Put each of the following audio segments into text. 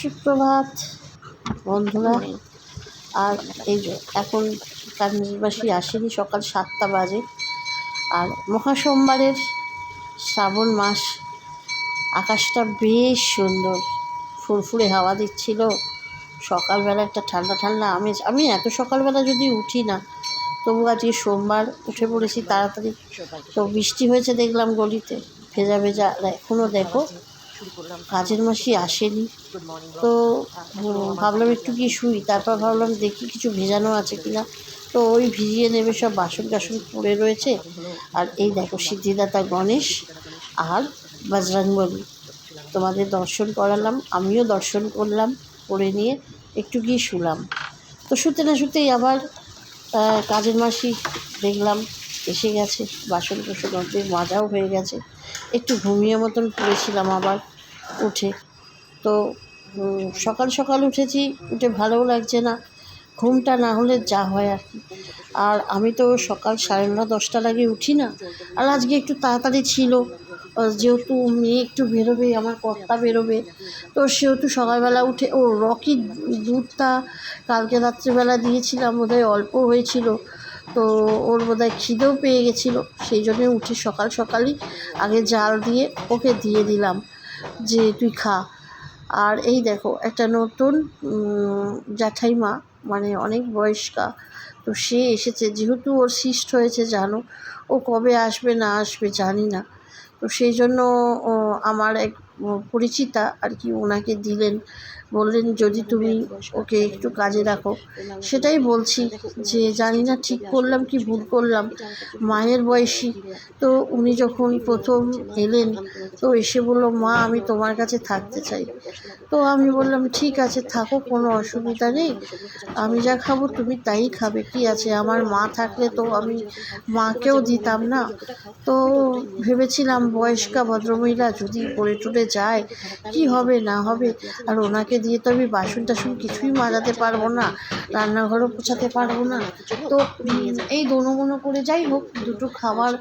সুপ্রভাত বন্ধুরা। আর এই যে এখন কান্দিবাসী আসেনি সকাল সাতটা বাজে। আর মহাসোমবারের শ্রাবণ মাস আকাশটা বেশ সুন্দর। ফুরফুরে হাওয়া দিচ্ছিল। সকালবেলা একটা ঠান্ডা ঠান্ডা আমেজ। আমি এত সকালবেলা যদি উঠি না তবু আজকে সোমবার উঠে পড়েছি তাড়াতাড়ি। তো বৃষ্টি হয়েছে দেখলাম গলিতে। ভেজা ভেজা এখনও দেখো কাজের মাসি আসেনি। তো ভাবলাম একটু কি শুই তারপর ভাবলাম দেখি কিছু ভেজানো আছে কিনা। তো ওই ভিজিয়ে নেবে সব বাসন টাসন পড়ে রয়েছে। আর এই দেখো সিদ্ধিদাতা গণেশ আর বজরংবলী তোমাদের দর্শন করালাম আমিও দর্শন করলাম করে নিয়ে একটু গিয়ে শুলাম। তো শুতে না শুতেই আবার কাজের মাসি দেখলাম এসে গেছে বাসন কোসন অর্ধেক মাজাও হয়ে গেছে। একটু ঘুমিয়ে মতন পড়েছিলাম আবার উঠে। তো সকাল সকাল উঠেছি, উঠে ভালোও লাগছে না। ঘুমটা না হলে যা হয় আর কি। আর আমি তো সকাল সাড়ে নটা, দশটার আগে উঠি না। আর আজকে একটু তাড়াতাড়ি ছিল। যেহেতু মেয়ে একটু বেরোবে, আমার কর্তা বেরোবে। তো সেহেতু সকালবেলা উঠে, ও রকি দুধটা কালকে রাত্রিবেলা দিয়েছিলাম, বোধহয় অল্প হয়েছিল। তো ওর বোধহয় খিদেও পেয়ে গেছিল। সেই জন্যে উঠে সকাল সকালই আগে জাল দিয়ে ওকে দিয়ে দিলাম যে তুই খা। আর এই দেখো, একটা নতুন জ্যাঠাইমা মানে অনেক বয়স্কা, তো সে এসেছে। যেহেতু ওর সিস্ট হয়েছে, জানো, ও কবে আসবে না আসবে জানি না। তো সেই জন্য আমার এক পরিচিতা আর কি ওনাকে দিলেন। বললেন, যদি তুমি ওকে একটু কাজে রাখো। সেটাই বলছি যে, জানি না, ঠিক করলাম কি ভুল করলাম? মায়ের বয়সী। তো উনি যখন প্রথম এলেন, তো এসে বলল, মা, আমি তোমার কাছে থাকতে চাই। তো আমি বললাম, ঠিক আছে, থাকো, কোনো অসুবিধা নেই। আমি যা খাব তুমি তাই খাবে, কি আছে? আমার মা থাকলে তো আমি মাকেও দিতাম না। তো ভেবেছিলাম, বয়স্কা ভদ্রমহিলা যদি পড়ে টুরে যায়, কি হবে, না হবে? আর ওনাকে দিয়ে তো আমি বাসন টাসন কিছুই মাজাতে পারব না, রান্নাঘরও পোছাতে পারব না। তো এই দোনো মনো করে যাই হোক, দুটো খাবার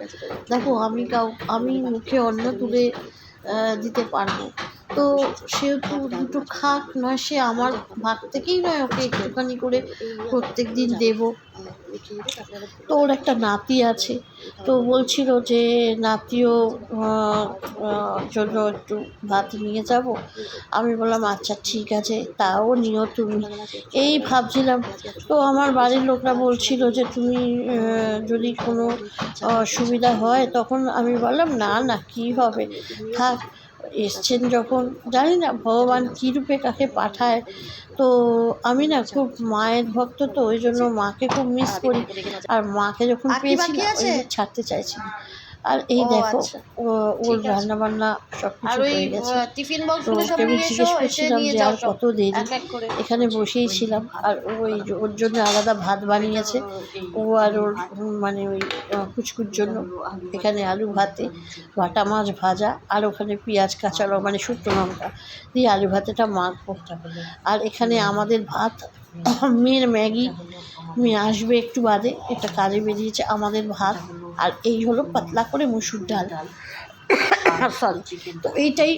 দেখো আমি কাউ, আমি মুখে অন্ন তুলে দিতে পারব। তো সেহেতু দুটো খাক, নয় সে আমার ভাগ থেকেই নয়, ওকে একটুখানি করে প্রত্যেক দিন দেবো। তো ওর একটা নাতি আছে। তো বলছিল যে, নাতিও জন্য একটু ভাত নিয়ে যাব। আমি বললাম আচ্ছা ঠিক আছে, তাও নিও তুমি। এই ভাবছিলাম। তো আমার বাড়ির লোকরা বলছিল যে, তুমি যদি কোনো সুবিধা হয়, তখন আমি বললাম, না না, কী হবে? থাক এসছেন যখন জানি না ভগবান কীরূপে কাকে পাঠায়। তো আমি না খুব মায়ের ভক্ত তো ওই জন্য মাকে খুব মিস করি। আর মাকে যখন পেয়েছি ছাড়তে চাইছি না। আর এই দেখো আচ্ছা। ও- ওর রান্না বান্না সব কিছু হয়ে গেছে। টিফিন সব নিয়ে জিজ্ঞেস করছিলাম যে আর কত দেরি? এখানে বসেই ছিলাম। আর ওই ওর জন্য আলাদা ভাত বানিয়েছে। ও আর ওর মানে ওই কুচকুর জন্য। এখানে আলু ভাতে বাটা মাছ ভাজা আর ওখানে পেঁয়াজ কাঁচা লঙ্কা মানে শুকনো লঙ্কা দিয়ে আলু ভাতেটা মাখবো। আর এখানে আমাদের ভাত মেয়ের ম্যাগি। মেয়ে আসবে একটু বাদে একটা কাজে বেরিয়েছে আমাদের ভাত। আর এই হলো পাতলা করে মুসুর ডাল। সরি তো এইটাই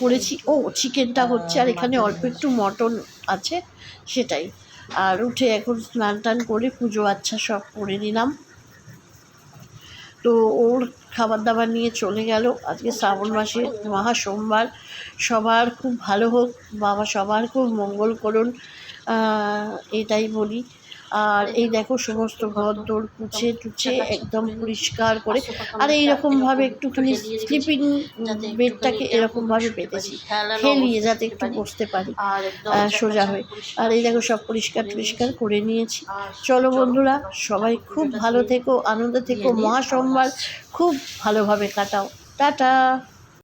করেছি। ও চিকেনটা হচ্ছে আর এখানে অল্প একটু মটন আছে সেটাই। আর উঠে এখন স্নান টান করে পুজো আচ্ছা সব করে নিলাম। তো ওর খাবার দাবার নিয়ে চলে গেল। আজকে শ্রাবণ মাসে মহা সোমবার। সবার খুব ভালো হোক বাবা সবার খুব মঙ্গল করুন। এটাই বলি। আর এই দেখো সমস্ত ঘর দৌড় পুছে টুছে একদম পরিষ্কার করে। আর এইরকমভাবে একটুখানি স্লিপিং বেডটাকে এরকমভাবে পেতেছি খেলিয়ে যাতে একটু বসতে পারি সোজা হয়ে। আর এই দেখো সব পরিষ্কার টরিষ্কার করে নিয়েছি। চলো বন্ধুরা সবাই খুব ভালো থেকো আনন্দ থেকো। মহা সোমবার খুব ভালোভাবে কাটাও। টাটা।